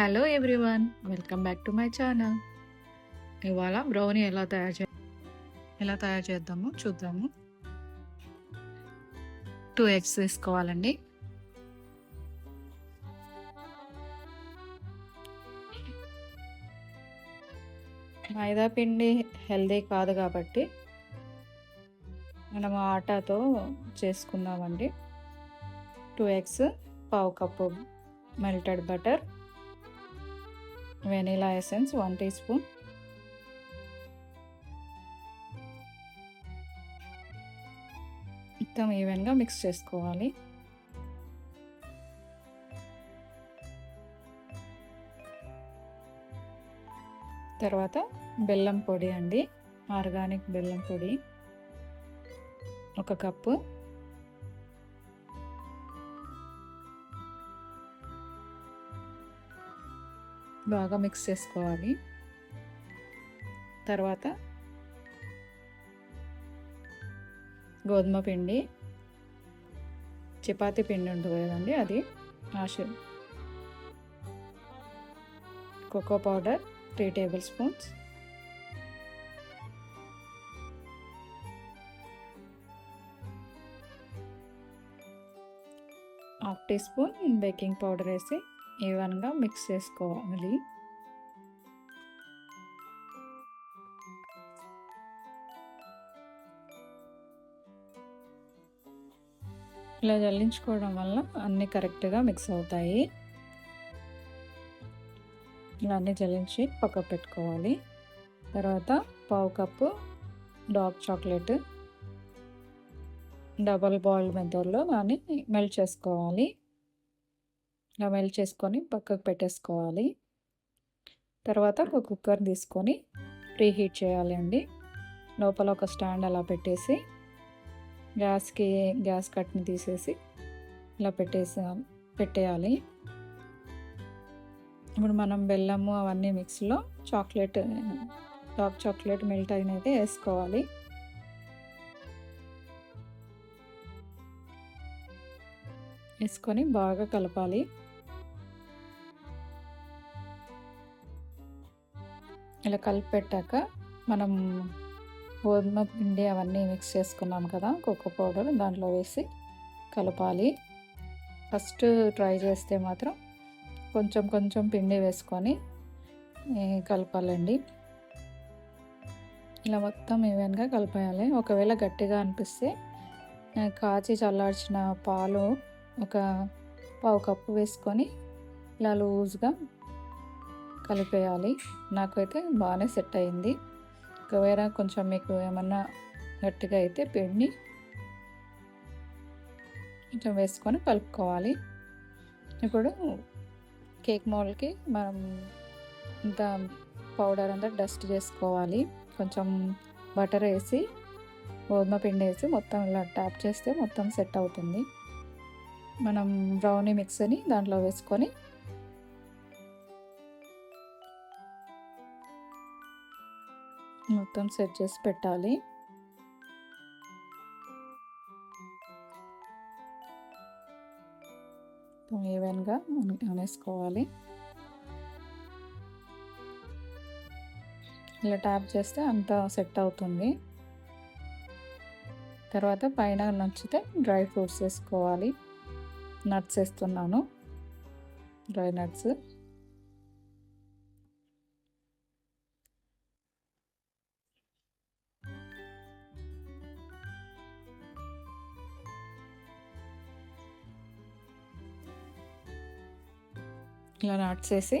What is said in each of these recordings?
Hello everyone welcome back to my channel ఇవాళ brownie ఎలా తయారు చే ఎలా తయారు చేద్దామో చూద్దాము. టూ ఎగ్స్ తీసుకోవాలండి. మైదా పిండి హెల్దీ కాదు కాబట్టి మనం ఆటాతో చేసుకుందామండి. టూ ఎగ్స్ పావు cup melted butter vanilla essence one teaspoon. మొత్తం ఈవెన్గా మిక్స్ చేసుకోవాలి. తర్వాత బెల్లం పొడి అండి. ఆర్గానిక్ బెల్లం పొడి. ఒక కప్పు. బాగా మిక్స్ చేసుకోవాలి. తర్వాత గోధుమ పిండి చపాతీ పిండి ఉంటుంది కదండి అది ఆశ cocoa powder three tablespoons. Half teaspoon baking powder వేసి ఈవెన్గా మిక్స్ చేసుకోవాలి. ఇలా జల్లించుకోవడం వల్ల అన్నీ కరెక్ట్గా మిక్స్ అవుతాయి. ఇలా అన్నీ జల్లించి పక్క పెట్టుకోవాలి. తర్వాత పావు cup dark chocolate double boiled మెథడ్లో దాన్ని మెల్ట్ చేసుకోవాలి. ఇలా మెల్ట్ చేసుకొని పక్కకు పెట్టేసుకోవాలి. తర్వాత ఒక కుక్కర్ తీసుకొని ప్రీహీట్ చేయాలి అండి. లోపల ఒక స్టాండ్ అలా పెట్టేసి గ్యాస్కి గ్యాస్ కట్ని తీసేసి ఇలా పెట్టేసి పెట్టేయాలి. ఇప్పుడు మనం బెల్లము అవన్నీ మిక్స్లో చాక్లెట్ డార్క్ చాక్లెట్ మెల్ట్ అయినది వేసుకోవాలి. వేసుకొని బాగా కలపాలి. ఇలా కలిపి పెట్టాక మనం గోధుమ పిండి అవన్నీ మిక్స్ చేసుకున్నాం కదా కోకో పౌడర్ దాంట్లో వేసి కలపాలి. ఫస్ట్ ట్రై చేస్తే మాత్రం కొంచెం కొంచెం పిండి వేసుకొని కలపాలండి. ఇలా మొత్తం ఈవెన్గా కలిపేయాలి. ఒకవేళ గట్టిగా అనిపిస్తే కాచి చల్లార్చిన పాలు ఒక పావు కప్పు వేసుకొని ఇలా లూజ్గా కలిపేయాలి. నాకైతే బాగానే సెట్ అయింది. ఒకవేళ కొంచెం మీకు ఏమన్నా గట్టిగా అయితే పిండి కొంచెం వేసుకొని కలుపుకోవాలి. ఇప్పుడు కేక్ మోల్కి మనం ఇంత పౌడర్ అంతా డస్ట్ చేసుకోవాలి. కొంచెం బటర్ వేసి గోధుమ పిండి వేసి మొత్తం ఇలా ట్యాప్ చేస్తే మొత్తం సెట్ అవుతుంది. మనం బ్రౌనీ మిక్స్ని దాంట్లో వేసుకొని మొత్తం సెట్ చేసి పెట్టాలి. ఈవెన్గా వేసుకోవాలి ఇలా ట్యాప్ చేస్తే అంతా సెట్ అవుతుంది. తర్వాత పైన నచ్చితే డ్రై ఫ్రూట్స్ వేసుకోవాలి. నట్స్ వేస్తున్నాను. డ్రై నట్స్ ఇలా నాట్ వేసి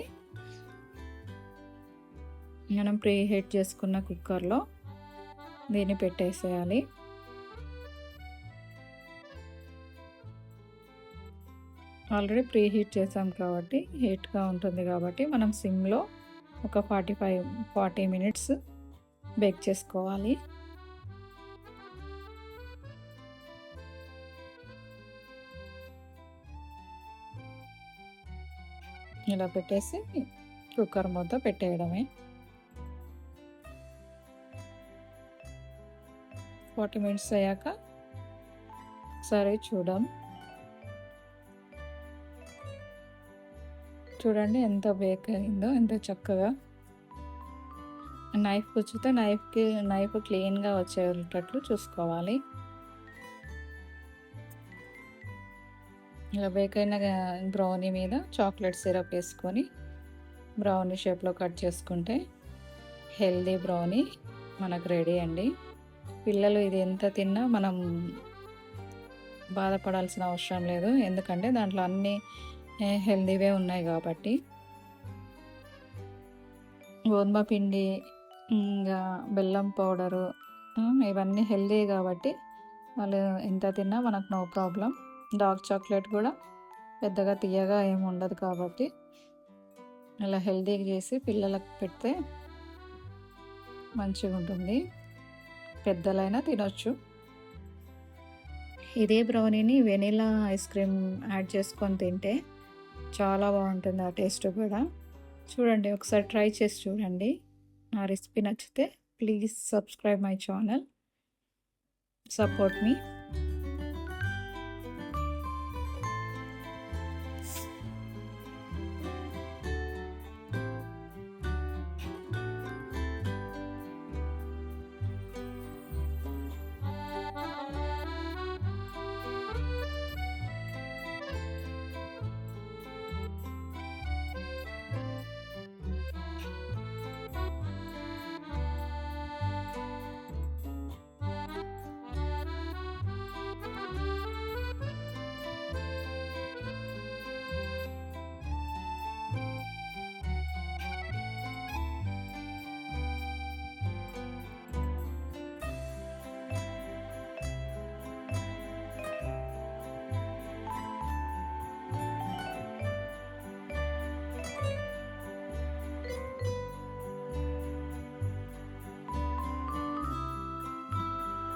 మనం ప్రీ హీట్ చేసుకున్న కుక్కర్లో దీన్ని పెట్టేసేయాలి. ఆల్రెడీ ప్రీ హీట్ చేసాం కాబట్టి హీట్గా ఉంటుంది కాబట్టి మనం సిమ్లో ఒక forty five forty minutes bake చేసుకోవాలి. ఇలా పెట్టేసి కుక్కర్ మూత పెట్టేయడమే. ఫార్టీ మినిట్స్ అయ్యాక సరే చూద్దాం చూడండి ఎంత బేక్ అయిందో ఎంత చక్కగా. నైఫ్ కూర్చుతే నైఫ్కి నైఫ్ క్లీన్గా వచ్చేటట్లు చూసుకోవాలి. ఇలా బేక్ అయిన బ్రౌనీ మీద చాక్లెట్ సిరప్ వేసుకొని బ్రౌనీ షేప్లో కట్ చేసుకుంటే హెల్దీ బ్రౌనీ మనకు రెడీ అండి. పిల్లలు ఇది ఎంత తిన్నా మనం బాధపడాల్సిన అవసరం లేదు. ఎందుకంటే దాంట్లో అన్నీ హెల్దీవే ఉన్నాయి కాబట్టి. గోధుమ పిండి ఇంకా బెల్లం పౌడరు ఇవన్నీ హెల్దీ కాబట్టి వాళ్ళు ఎంత తిన్నా మనకు నో ప్రాబ్లం డార్క్ చాక్లెట్ కూడా పెద్దగా తీయగా ఏమి ఉండదు కాబట్టి అలా హెల్దీగా చేసి పిల్లలకు పెడితే మంచిగా ఉంటుంది. పెద్దలైనా తినొచ్చు. ఇదే బ్రౌనీని వెనీలా ఐస్ క్రీమ్ యాడ్ చేసుకొని తింటే చాలా బాగుంటుంది ఆ టేస్ట్ కూడా. చూడండి ఒకసారి ట్రై చేసి చూడండి. నా రెసిపీ నచ్చితే please subscribe my channel. Support me.